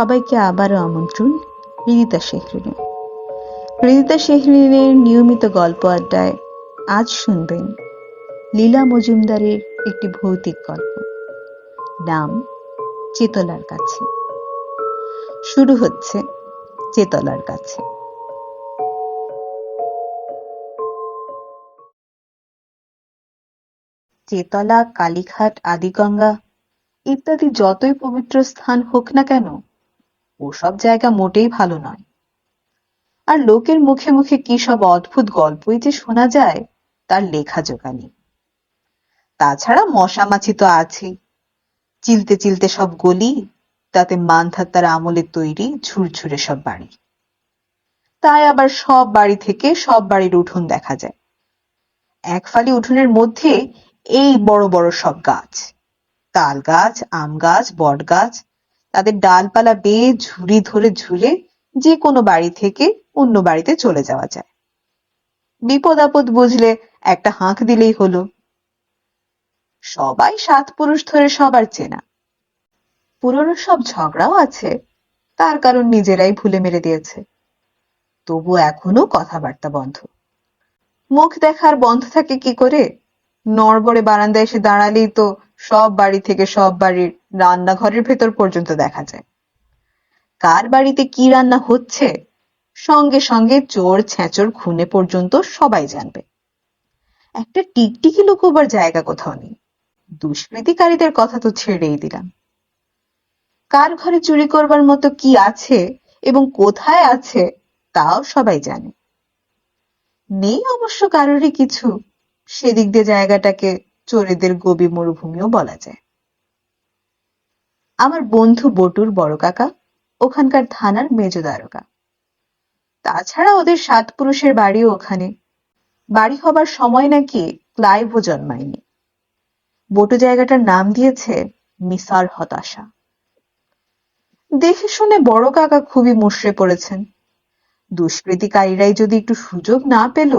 সবাইকে আবারও আমন্ত্রণ হৃদিতা শেহরিনে হৃদিতা শেহরিনের নিয়মিত গল্প আড্ডায় আজ শুনবেন লীলা মজুমদারের একটি ভৌতিক গল্প। নাম, চেতলার কাছে। শুরু হচ্ছে চেতলার কাছে। চেতলা, কালীঘাট, আদিগঙ্গা ইত্যাদি যতই পবিত্র স্থান হোক না কেন ওসব জায়গা মোটেই ভালো নয়। আর লোকের মুখে মুখে কি সব অদ্ভুত গল্পই যে শোনা যায়, তার লেখা জোগা নেই। তাছাড়া মশা মাছি তো আছেই। চিলতে চিলতে সব গলি, তাতে মানধাত্তার আমলের তৈরি ঝুরঝুরে সব বাড়ি। তাই আবার সব বাড়ি থেকে সব বাড়ির উঠোন দেখা যায়। এক ফালি উঠোনের মধ্যে এই বড় বড় সব গাছ। তাল গাছ, আম গাছ, বট গাছ তাদের ডালপালা বেয়ে ঝুড়ি ধরে ঝুলে যে কোনো বাড়ি থেকে অন্য বাড়িতে চলে যাওয়া যায়। বিপদ আপদ বুঝলে একটা হাঁক দিলেই হলো। সবাই সাত পুরুষ ধরে সবার চেনা। পুরনো সব ঝগড়াও আছে, তার কারণ নিজেরাই ভুলে মেরে দিয়েছে। তবু এখনও কথাবার্তা বন্ধ। মুখ দেখার বন্ধ থাকে কি করে? নড়বড়ে বারান্দায় এসে দাঁড়ালেই তো সব বাড়ি থেকে সব বাড়ির রান্নাঘরের ভেতর পর্যন্ত দেখা যায়। কার বাড়িতে কি রান্না হচ্ছে? সঙ্গে সঙ্গে চোর ছেঁচর খুনে পর্যন্ত সবাই জানবে। একটা টিকটিকি লুকোবার জায়গা কোথাও নেই। দুষ্কৃতিকারীদের কথা তো ছেড়েই দিলাম। কার ঘরে চুরি করবার মতো কি আছে এবং কোথায় আছে তাও সবাই জানে। নেই অবশ্য কারোরই কিছু। সেদিক দিয়ে জায়গাটাকে চোরেদের গবি মরুভূমিও বলা যায়। আমার বন্ধু বটুর বড় কাকা, ওখানকার থানার মেজ দারোগা তাছাড়া ওদের সাত পুরুষের বাড়িও ওখানে। বাড়ি হবার সময় নাকি ক্লাইভও জন্মায়নি। বটু জায়গাটার নাম দিয়েছে মিসার হতাশা। দেখে শুনে বড় কাকা খুবই মুষড়ে পড়েছেন। দুষ্কৃতিকারীরাই যদি একটু সুযোগ না পেল,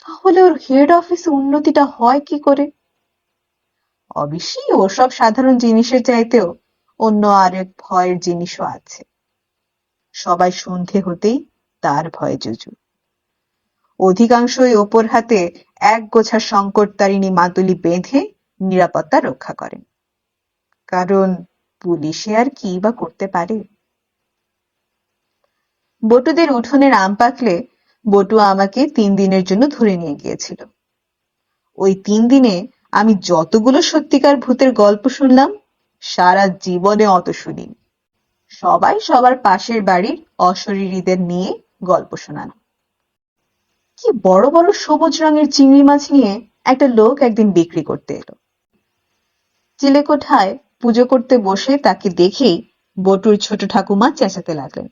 তাহলে ওর হেড অফিসে উন্নতিটা হয় কি করে? অবশ্যই ওসব সাধারণ জিনিসের চাইতেও অন্য আরেক ভয়ের জিনিসও আছে। সবাই সন্ধে হতেই তার ভয়ে জুজু অধিকাংশই ওপর হাতে এক গোছা সংকটতারিণী মাতুলি বেঁধে নিরাপত্তা রক্ষা করেন। কারণ পুলিশে আর কি বা করতে পারে? বটুদের উঠোনের আম পাকলে বটু আমাকে তিন দিনের জন্য ধরে নিয়ে গিয়েছিল। ওই তিন দিনে আমি যতগুলো সত্যিকার ভূতের গল্প শুনলাম সারা জীবনে অত শুনিনি। সবাই সবার পাশের বাড়ির অশরীরীদের নিয়ে গল্প শোনানো। কি বড় বড় সবুজ রঙের চিংড়ি মাছ নিয়ে একটা লোক একদিন বিক্রি করতে এলো। চিলেকোঠায় পুজো করতে বসে তাকে দেখেই বটুর ছোট ঠাকুমা চেঁচাতে লাগলেন।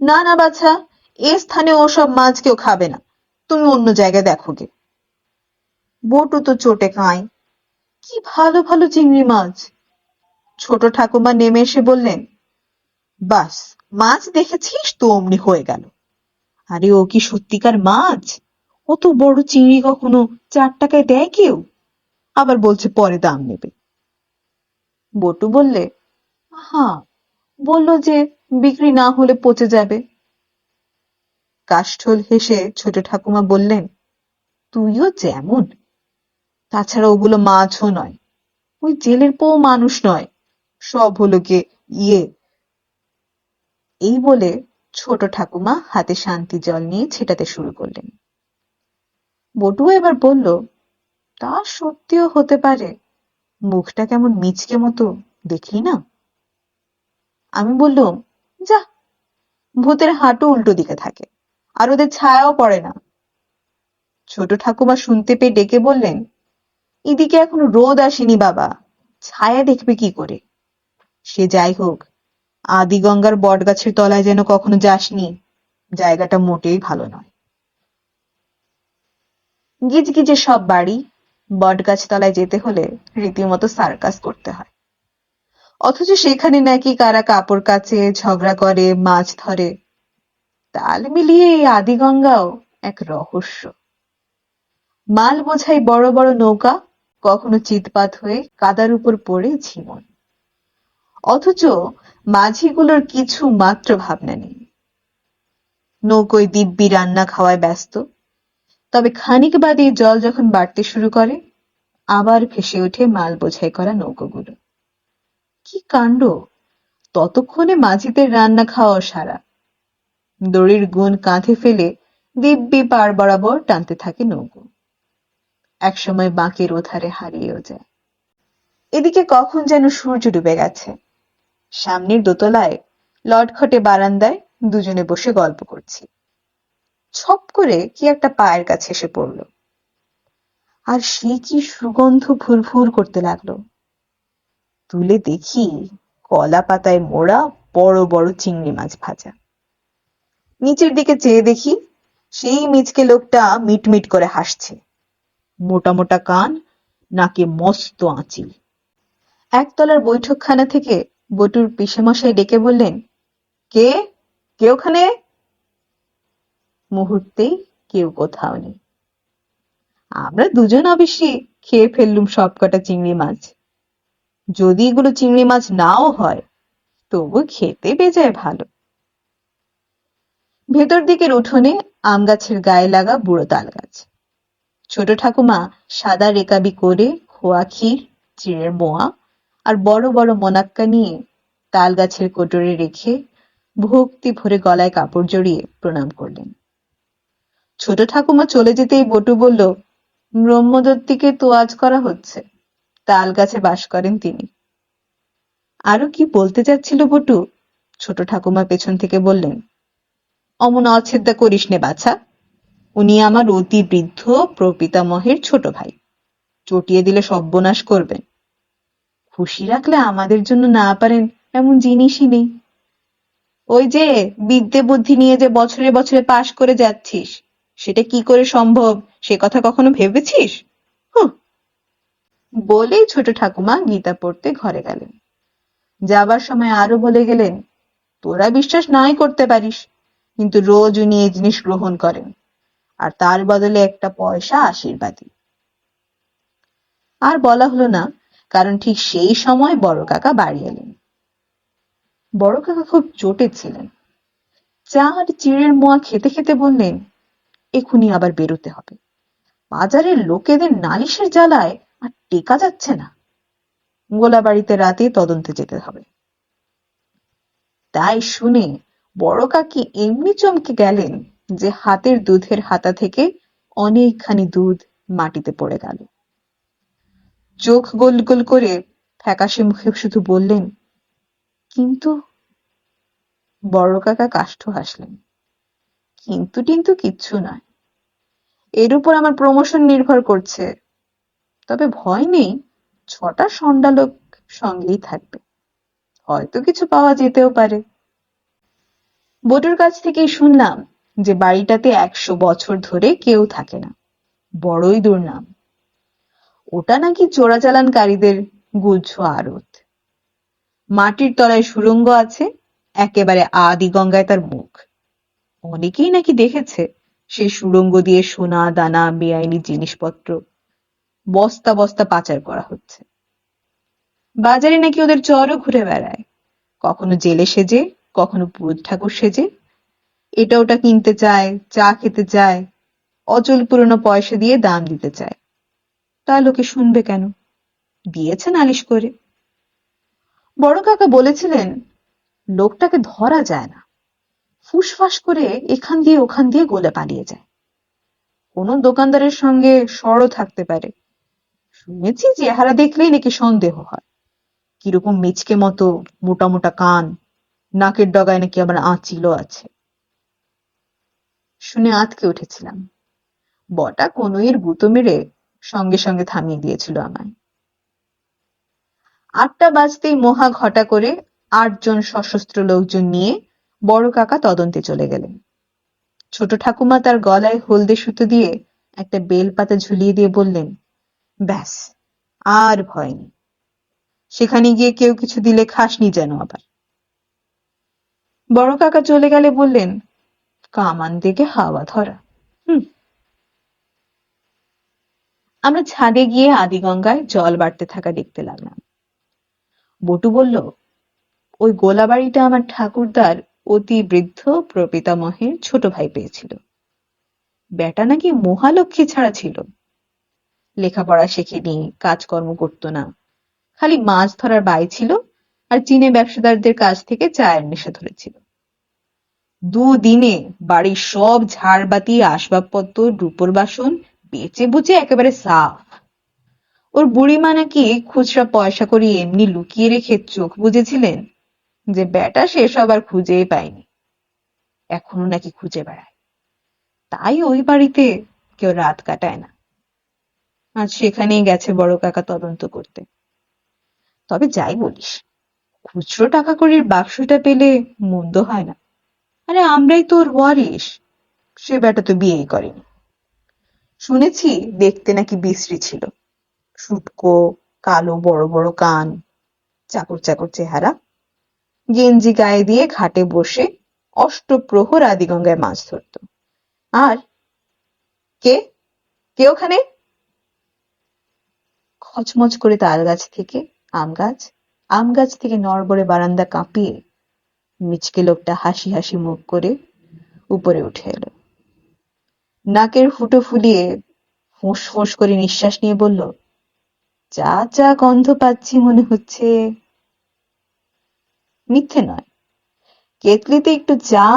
না না বাছা, এ স্থানে ওসব মাছ কেউ খাবে না। তুমি অন্য জায়গায় দেখো গে। বটু তো চোটে কাঁই কি ভালো ভালো চিংড়ি মাছ ছোট ঠাকুমা নেমে এসে বললেন, বাস, মাছ দেখেছিস তো অমনি হয়ে গেল? আরে, ও কি সত্যিকার মাছ? অত বড় চিংড়ি কখনো চার টাকায় দেয় কেউ? আবার বলছে, পরে দাম নেবে। বটু বললে হ্যাঁ বলল যে বিক্রি না হলে পচে যাবে। কাষ্ঠল হেসে ছোট ঠাকুমা বললেন, তুইও যেমন, তাছাড়া ওগুলো মাছও নয়, ওই জেলের পো মানুষ নয়। সব হলো কে ইয়ে। এই বলে ছোট ঠাকুমা হাতে শান্তি জল নিয়ে ছেটাতে শুরু করলেন। বটু এবার বলল, তা সত্যিও হতে পারে। মুখটা কেমন মিচকে মতো দেখলি না? আমি বললুম, যা, ভূতের হাঁটু উল্টো দিকে থাকে, আর ওদের ছায়াও পড়ে না। ছোট ঠাকুমা শুনতে পেয়ে ডেকে বললেন, এদিকে এখনও রোদ আসেনি বাবা, ছায়া দেখবে কি করে? সে যাই হোক আদি গঙ্গার বট গাছের তলায় যেন কখনো যাসনি, জায়গাটা মোটেই ভালো নয়। গিজগিজে সব বাড়ি বটগাছ তলায় যেতে হলে রীতিমতো সার্কাস করতে হয়। অথচ সেখানে নাকি কারা কাপড় কাচে, ঝগড়া করে, মাছ ধরে, তাল মিলিয়ে এই আদিগঙ্গাও এক রহস্য। মাল বোঝাই বড় বড় নৌকা কখনো চিৎপাত হয়ে কাদার উপর পড়ে ঝিমন অথচ মাঝিগুলোর কিছু মাত্র ভাবনা নেই। নৌকোয় দিব্যি রান্না খাওয়ায় ব্যস্ত। তবে খানিক বাদে জল যখন বাড়তে শুরু করে, আবার ভেসে ওঠে মাল বোঝাই করা নৌকোগুলো। কি কাণ্ড! ততক্ষণে মাঝিদের রান্না খাওয়া সারা দড়ির গুণ কাঁধে ফেলে দিব্যি পার বরাবর টানতে থাকে নৌকো। একসময় বাঁকের ওধারে হারিয়েও যায়। এদিকে কখন যেন সূর্য ডুবে গেছে। সামনের দোতলায় লটখটে বারান্দায় দুজনে বসে গল্প করছি। ছপ করে কি একটা পায়ের কাছে এসে পড়ল। আর সে কি সুগন্ধ ফুরফুর করতে লাগল। তুলে দেখি কলা পাতায় মোড়া বড় বড় চিংড়ি মাছ ভাজা। নিচের দিকে চেয়ে দেখি সেই মিচকে লোকটা মিটমিট করে হাসছে। মোটা মোটা কান, নাকে মস্ত আঁচিল। একতলার বৈঠকখানা থেকে বটুর পিসেমশাই ডেকে বললেন, কে? কে ওখানে? মুহূর্তেই কেউ কোথাও নেই। আমরা দুজন অবশ্যই খেয়ে ফেললুম সবকটা চিংড়ি মাছ। যদি এগুলো চিংড়ি মাছ নাও হয়, তবু খেতে বেজায় ভালো। ভেতর দিকের উঠোনে আম গাছের গায়ে লাগা বুড়ো তাল গাছ। ছোট ঠাকুমা সাদা রেকাবি করে খোয়া ক্ষীর, চিড়ের মোয়া আর বড় বড় মোনাক্কা নিয়ে তাল গাছের কোটরে রেখে ভক্তি ভরে গলায় কাপড় জড়িয়ে প্রণাম করলেন। ছোট ঠাকুমা চলে যেতেই বটু বলল, ব্রহ্মদত্তিকে তোয়াজ করা হচ্ছে। তাল গাছে বাস করেন তিনি। আরও কি বলতে চাচ্ছিল বটু? ছোট ঠাকুমা পেছন থেকে বললেন, অমন অছেদ্যা করিস নে বাছা। উনি আমার অতি বৃদ্ধ প্রপিতামহের ছোট ভাই। চটিয়ে দিলে সর্বনাশ করবেন। খুশি রাখলে আমাদের জন্য না পারেন, এমন জিনিসই নেই। ওই যে বিদ্যে বুদ্ধি নিয়ে যে বছরে বছরে পাশ করে যাচ্ছিস, সেটা কি করে সম্ভব? সে কথা কখনো ভেবেছিস? বলেই ছোট ঠাকুমা গীতা পড়তে ঘরে গেলেন। যাবার সময় আরও বলে গেলেন, তোরা বিশ্বাস নাই করতে পারিস, কিন্তু রোজ উনি এই জিনিস গ্রহণ করেন, আর তার বদলে একটা পয়সা আশীর্বাদী আর বলা হলো না কারণ ঠিক সেই সময় বড় কাকা বাড়ি এলেন। বড় কাকা খুব চোটে ছিলেন। চা আর চিড়ের মোয়া খেতে খেতে বললেন, এখুনি আবার বেরোতে হবে। বাজারের লোকেদের নালিশের জ্বালায় আর টেকা যাচ্ছে না। গোলা বাড়িতে রাতে তদন্তে যেতে হবে। তাই শুনে বড় কাকি এমনি চমকে গেলেন যে হাতের দুধের হাতা থেকে অনেকখানি দুধ মাটিতে পড়ে গেল। চোখ গোল গোল করে ফ্যাকাশে মুখে শুধু বললেন, কিন্তু বড় কাকা কাষ্ঠ হাসলেন। কিন্তু টিন্তু কিচ্ছু নয়। এর উপর আমার প্রমোশন নির্ভর করছে। তবে ভয় নেই, ছটা সন্ডালোক সঙ্গেই থাকবে। হয়তো কিছু পাওয়া যেতেও পারে। বটুর কাছ থেকেই শুনলাম যে বাড়িটাতে একশো বছর ধরে কেউ থাকে না। বড়ই দুর্নাম। ওটা নাকি চোরাচালানকারীদের গুচ্ছ আড়ত। মাটির তলায় সুরঙ্গ আছে, একেবারে আদি গঙ্গায় তার মুখ। অনেকেই নাকি দেখেছে সেই সুরঙ্গ দিয়ে সোনা, দানা, বেআইনি জিনিসপত্র বস্তা বস্তা পাচার করা হচ্ছে। বাজারে নাকি ওদের চরও ঘুরে বেড়ায়। কখনো জেলে সেজে, কখনো পুরুত ঠাকুর সেজে। এটা ওটা কিনতে চায়, চা খেতে চায়, অচল পুরনো পয়সা দিয়ে দাম দিতে চায়। তা লোকে শুনবে কেন? দিয়েছে নালিশ করে। বড় কাকা বলেছিলেন, লোকটাকে ধরা যায় না। ফুসফাস করে এখান দিয়ে ওখান দিয়ে গোলে পালিয়ে যায়। কোনো দোকানদারের সঙ্গে সরও থাকতে পারে। শুনেছি চেহারা দেখলেই নাকি সন্দেহ হয়। কীরকম মিচকে মতো মোটা মোটা কান, নাকের ডগায় নাকি আবার আঁচিলও আছে। শুনে আতকে উঠেছিলাম। বটা কনুইয়ের গুঁতো মেরে সঙ্গে সঙ্গে থামিয়ে দিয়েছিল আমায়। আটটা বাজতেই মহা ঘটা করে আটজন সশস্ত্র লোকজন নিয়ে বড় কাকা তদন্তে চলে গেলেন। ছোট ঠাকুমা তার গলায় হলদে সুতো দিয়ে একটা বেল পাতা ঝুলিয়ে দিয়ে বললেন, ব্যাস, আর ভয় নেই। সেখানে গিয়ে কেউ কিছু দিলে খাসনি যেন আবার। বড় কাকা চলে গেলে বললেন, কামান দিকে হাওয়া ধরা। হুম আমরা ছাদে গিয়ে আদিগঙ্গায় জল বাড়তে থাকা দেখতে লাগলাম। বটু বলল, ওই গোলা বাড়িটা আমার ঠাকুরদার অতি বৃদ্ধ প্রপিতামহের ছোট ভাই পেয়েছিল। বেটা নাকি মহালক্ষ্মী ছাড়া ছিল। লেখাপড়া শেখেনি, কাজকর্ম করতো না। খালি মাছ ধরার বাই ছিল আর চীনে ব্যবসাদারদের কাছ থেকে চায়ের নেশা ধরেছিল। দুদিনে বাড়ির সব ঝাড়বাতি, আসবাবপত্র, রূপোর বাসন বেচে বুচে একেবারে সাফ ওর বুড়িমা নাকি খুচরা পয়সা করি এমনি লুকিয়ে রেখে চোখ বুঝেছিলেন যে বেটা সেসব আর খুঁজেই পায়নি। এখনও নাকি খুঁজে বেড়ায়। তাই ওই বাড়িতে কেউ রাত কাটায় না। আজ সেখানেই গেছে বড় কাকা তদন্ত করতে। তবে যাই বলিস, খুচরো টাকা কড়ির বাক্সটা পেলে মন্দ হয় না। আরে আমরাই তোর ওয়ারিস সে বেটা তো বিয়েই করেনি। শুনেছি দেখতে নাকি বিশ্রী ছিল। শুটকো কালো বড় বড় কান, চাকর চাকর চেহারা। গেঞ্জি গায়ে দিয়ে ঘাটে বসে অষ্টপ্রহর আদিগঙ্গায় মাছ ধরত। আর কে? কে ওখানে? খচমচ করে তাল গাছ থেকে আম গাছ আম গাছ থেকে নড়বড়ে বারান্দা কাঁপিয়ে মিচকে লোকটা হাসি হাসি মুখ করে উপরে উঠে এলো। নাকের ফুটো ফুলিয়ে ফোঁস ফোঁস করে নিঃশ্বাস নিয়ে বলল চা চা গন্ধ পাচ্ছি মনে হচ্ছে। মিথ্যে নয়। কেতলিতে একটু চা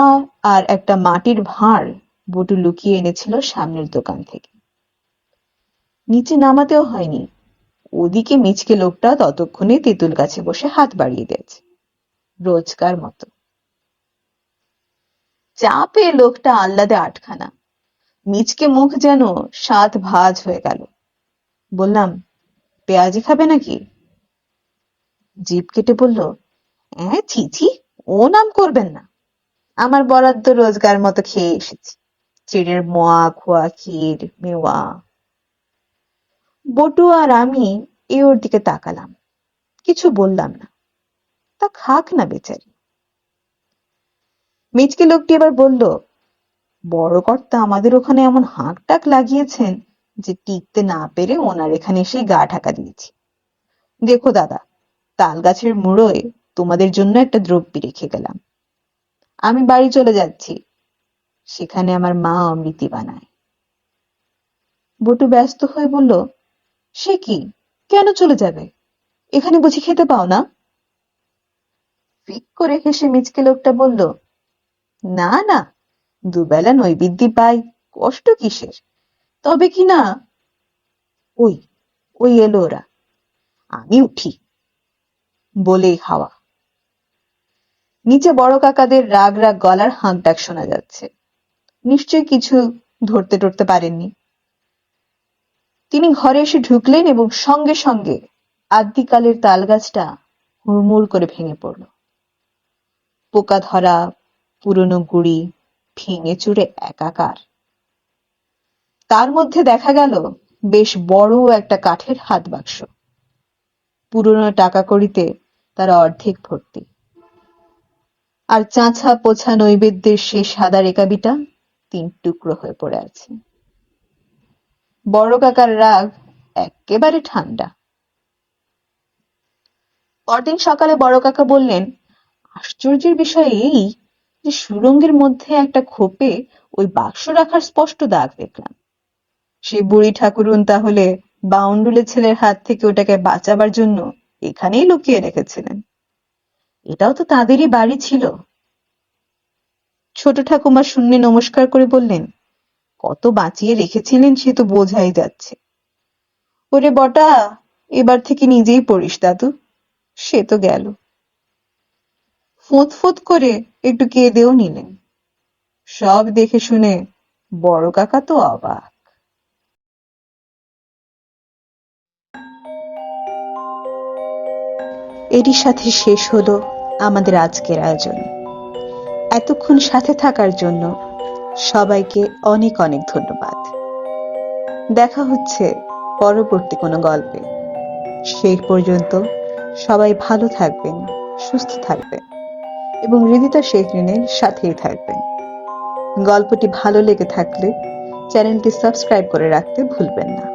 আর একটা মাটির ভাঁড় বটু লুকিয়ে এনেছিল সামনের দোকান থেকে। নিচে নামাতেও হয়নি। ওদিকে মিচকে লোকটা ততক্ষণে তেঁতুল গাছে বসে হাত বাড়িয়ে দিয়েছে, রোজকার মতো। চা পেয়ে লোকটা আহ্লাদে আটখানা। মিচকে মুখ যেন সাত ভাঁজ হয়ে গেল। বললাম, পেঁয়াজি খাবে নাকি? জিভ কেটে বলল হ্যাঁ ছি ছি, ও নাম করবেন না। আমার বরাদ্দ রোজগার মতো খেয়ে এসেছি। চিড়ের মোয়া, খোয়া, ক্ষীর, মেওয়া। বটু আর আমি এ ওর দিকে তাকালাম। কিছু বললাম না। তা খাক না বেচারি। মিচকে লোকটি এবার বলল বড় কর্তা আমাদের ওখানে এমন হাঁক টাক লাগিয়েছেন যে টিকতে না পেরে ওনার এখানে এসে গা ঢাকা দিয়েছি। দেখো দাদা তাল গাছের মুড়োয় তোমাদের জন্য একটা দ্রব্যি রেখে গেলাম। আমি বাড়ি চলে যাচ্ছি। সেখানে আমার মা অমৃতি বানায়। বটু ব্যস্ত হয়ে বলল, সে কি? কেন চলে যাবে? এখানে বুঝি খেতে পাও না? ফিক করে হেসে মিচকে লোকটা বলল, না না দুবেলা নৈবেদ্যি পাই, কষ্ট কিসের? তবে কি না? ওই ওই এলো ওরা। আমি উঠি বলেই হাওয়া। নিচে বড় কাকাদের রাগ রাগ গলার হাঁক ডাক শোনা যাচ্ছে। নিশ্চয় কিছু ধরতে টরতে পারেননি। তিনি ঘরে এসে ঢুকলেন এবং সঙ্গে সঙ্গে আদ্যিকালের তাল গাছটা হুড়মুড় করে ভেঙে পড়ল। পোকা ধরা পুরনো গুড়ি ভেঙে চুরে একাকার। তার মধ্যে দেখা গেল বেশ বড় একটা কাঠের হাত বাক্স পুরনো টাকা কড়িতে তার অর্ধেক ভর্তি। আর চাঁচা পোছা নৈবেদ্যের সেই সাদা রেকাবিটা তিন টুকরো হয়ে পড়ে আছে। বড় কাকার রাগ একেবারে ঠান্ডা। পরদিন সকালে বড় কাকা বললেন, আশ্চর্যের বিষয় এই যে সুরঙ্গের মধ্যে একটা খোপে ওই বাক্স রাখার স্পষ্ট দাগ দেখলাম। সেই বুড়ি ঠাকুরুন তাহলে বাউন্ডুলে ছেলের হাত থেকে ওটাকে বাঁচাবার জন্য এখানেই লুকিয়ে রেখেছিলেন। এটাও তো তাদেরই বাড়ি ছিল। ছোট ঠাকুমা শূন্যে নমস্কার করে বললেন, কত বাঁচিয়ে রেখেছিলেন সে তো বোঝাই যাচ্ছে। ওরে বটা, এবার থেকে নিজেই পড়িস দাদু, সে তো গেল। ফোঁত ফোঁত করে একটু কেঁদেও নিলেন সব দেখে শুনে বড় কাকা তো অবাক। এরই সাথে শেষ হলো আমাদের আজকের আয়োজন। এতক্ষণ সাথে থাকার জন্য সবাইকে অনেক অনেক ধন্যবাদ। দেখা হচ্ছে পরবর্তী কোনো গল্পে। সেই পর্যন্ত সবাই ভালো থাকবেন, সুস্থ থাকবেন। এবং হৃদিতা শেখরিনের সাথেই থাকবেন। গল্পটি ভালো লেগে থাকলে চ্যানেলটি সাবস্ক্রাইব করে রাখতে ভুলবেন না।